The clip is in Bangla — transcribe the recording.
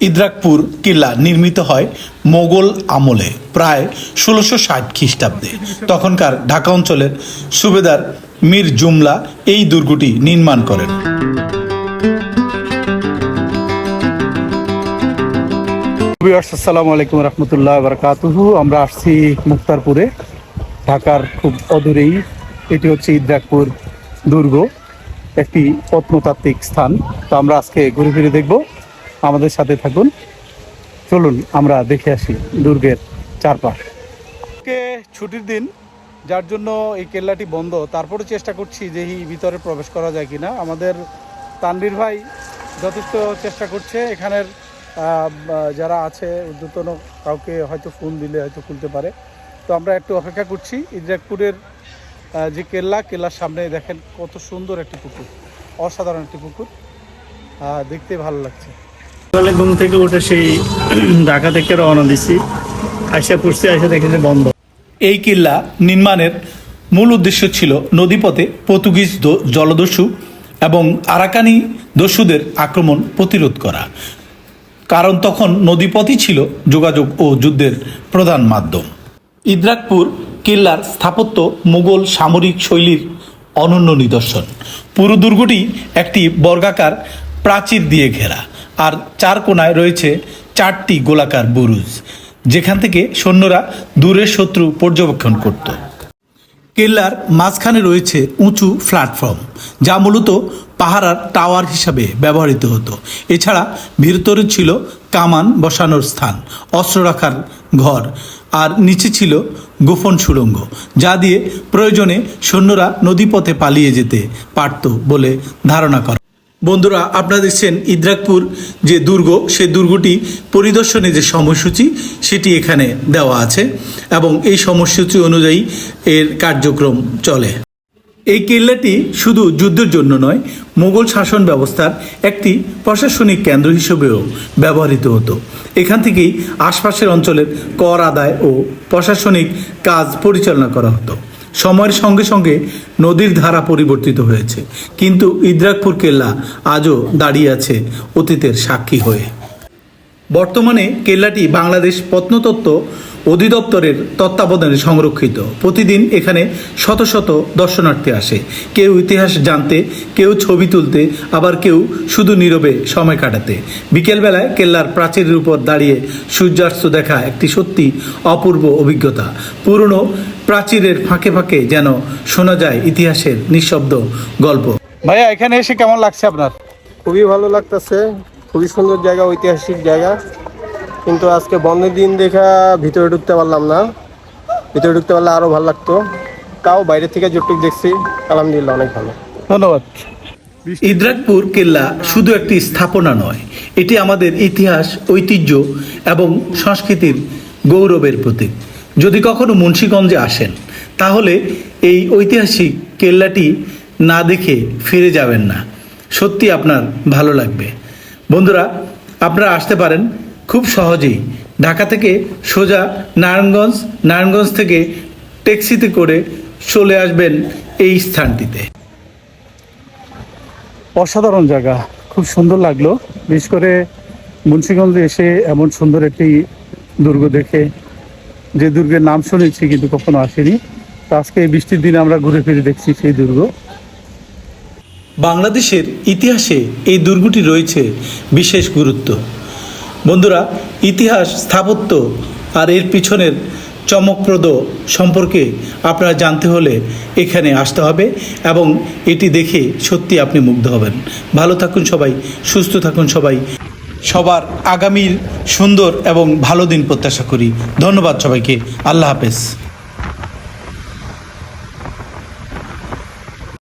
ইদ্রাকপুর কিল্লা নির্মিত হয় মোগল আমলে প্রায় ষোলোশো ষাট খ্রিস্টাব্দে। তখনকার ঢাকা অঞ্চলের সুবেদার মীর জুমলা এই দুর্গটি নির্মাণ করেন। আসসালামু আলাইকুম রহমতুল্লাহ বারকাতুহু। আমরা আসছি মুক্তারপুরে। ঢাকার খুব অদূরেই এটি হচ্ছে ইদ্রাকপুর দুর্গ, একটি প্রত্নতাত্ত্বিক স্থান। তো আমরা আজকে ঘুরে ফিরে দেখব আমাদের সাথে থাকুন। চলুন, আমরা দেখে আসি দুর্গের চারপাশ। ছুটির দিন, যার জন্য এই কেল্লাটি বন্ধ। তারপরে চেষ্টা করছি যে এই ভিতরে প্রবেশ করা যায় কিনা। আমাদের তানভীর ভাই যথেষ্ট চেষ্টা করছে। এখানের যারা আছে ঊর্ধ্বতন কাউকে হয়তো ফোন দিলে হয়তো খুলতে পারে। তো আমরা একটু অপেক্ষা করছি। ইদ্রাকপুরের যে কেল্লা, কেল্লার সামনে দেখেন কত সুন্দর একটি পুকুর। অসাধারণ একটি পুকুর। দেখতে ভালো লাগছে। সকালে ঘুম থেকে উঠে সেই ঢাকা থেকে রওনা দিছি। আইসা পড়ছি, আইসা দেখেছে বন্ধ। এই কিল্লা নির্মাণের মূল উদ্দেশ্য ছিল নদীপথে পর্তুগিজ জলদস্যু এবং আরাকানি দস্যুদের আক্রমণ প্রতিরোধ করা। কারণ তখন নদীপথই ছিল যোগাযোগ ও যুদ্ধের প্রধান মাধ্যম। ইদ্রাকপুর কিল্লার স্থাপত্য মুঘল সামরিক শৈলীর অনন্য নিদর্শন। পুরো দুর্গটি একটি বর্গাকার প্রাচীর দিয়ে ঘেরা। আর চার কোনায় রয়েছে চারটি গোলাকার বুরুজ, যেখান থেকে সৈন্যরা দূরের শত্রু পর্যবেক্ষণ করত। কেল্লার মাঝখানে রয়েছে উঁচু প্ল্যাটফর্ম, যা মূলত পাহারার টাওয়ার হিসাবে ব্যবহৃত হতো। এছাড়া ভিতরে ছিল কামান বসানোর স্থান, অস্ত্র রাখার ঘর, আর নিচে ছিল গোপন সুড়ঙ্গ, যা দিয়ে প্রয়োজনে সৈন্যরা নদীপথে পালিয়ে যেতে পারত বলে ধারণা করা বন্ধুরা, আপনারা দেখছেন ইদ্রাকপুর যে দুর্গ সে দুর্গটি পরিদর্শনে যে সময়সূচি, সেটি এখানে দেওয়া আছে এবং এই সময়সূচি অনুযায়ী এর কার্যক্রম চলে। এই কেল্লাটি শুধু যুদ্ধের জন্য নয়, মোগল শাসন ব্যবস্থার একটি প্রশাসনিক কেন্দ্র হিসেবেও ব্যবহৃত হতো। এখান থেকেই আশপাশের অঞ্চলের কর আদায় ও প্রশাসনিক কাজ পরিচালনা করা হতো। সময়ের সঙ্গে সঙ্গে নদীর ধারা পরিবর্তিত হয়েছে। কিন্তু ইদ্রাকপুর কেল্লা আজও দাঁড়িয়ে আছে অতীতের সাক্ষী হয়ে। বর্তমানে কেল্লাটি বাংলাদেশ প্রত্নতত্ত্ব অধিদপ্তরের তত্ত্বাবধানে সংরক্ষিত। প্রতিদিন এখানে শত শত দর্শনার্থী আসে। কেউ ইতিহাস জানতে, কেউ ছবি তুলতে, আবার কেউ শুধু নীরবে সময় কাটাতে। বিকেলবেলায় কেল্লার প্রাচীরের উপর দাঁড়িয়ে সূর্যাস্ত দেখা একটি সত্যি অপূর্ব অভিজ্ঞতা। পুরনো প্রাচীরের ফাঁকে ফাঁকে যেন শোনা যায় ইতিহাসের নিঃশব্দ গল্প। ভাইয়া, এখানে এসে কেমন লাগছে আপনার? খুবই ভালো লাগতেছে। খুবই সুন্দর জায়গা, ঐতিহাসিক জায়গা। কিন্তু আজকে বন্ধের দিন দেখা ভিতরে ঢুকতে পারলাম না। ভিতরে ঢুকতে পারলে আরও ভালো লাগতো। তাও বাইরে থেকে যতটুকু দেখছি। আলহামদুলিল্লাহ অনেক ভালো। ধন্যবাদ। ইদ্রাকপুর কেল্লা শুধু একটি স্থাপনা নয় এটি আমাদের ইতিহাস ঐতিহ্য এবং সংস্কৃতির গৌরবের প্রতীক। যদি কখনো মুন্সীগঞ্জে আসেন তাহলে এই ঐতিহাসিক কেল্লাটি না দেখে ফিরে যাবেন না। সত্যি আপনার ভালো লাগবে। বন্ধুরা আপনারা আসতে পারেন খুব সহজেই ঢাকা থেকে সোজা নারায়ণগঞ্জ নারায়ণগঞ্জ থেকে ট্যাক্সিতে করে চলে আসবেন এই স্থানটিতে। অসাধারণ জায়গা খুব সুন্দর লাগল। বিশেষ করে মুন্সিগঞ্জে এসে এমন সুন্দর একটি দুর্গ দেখে। যে দুর্গের নাম শুনেছি কিন্তু কখনো আসেনি। তো আজকে এই বৃষ্টির দিনে আমরা ঘুরে ফিরে দেখছি সেই দুর্গ। বাংলাদেশের ইতিহাসে এই দুর্গটি রয়েছে বিশেষ গুরুত্ব। বন্ধুরা, ইতিহাস, স্থাপত্য আর এর পিছনের চমকপ্রদ সম্পর্কে আপনারা জানতে হলে এখানে আসতে হবে এবং এটি দেখে সত্যি আপনি মুগ্ধ হবেন। ভালো থাকুন সবাই, সুস্থ থাকুন সবাই। সবার আগামীর সুন্দর এবং ভালো দিন প্রত্যাশা করি। ধন্যবাদ সবাইকে। আল্লাহ হাফেজ।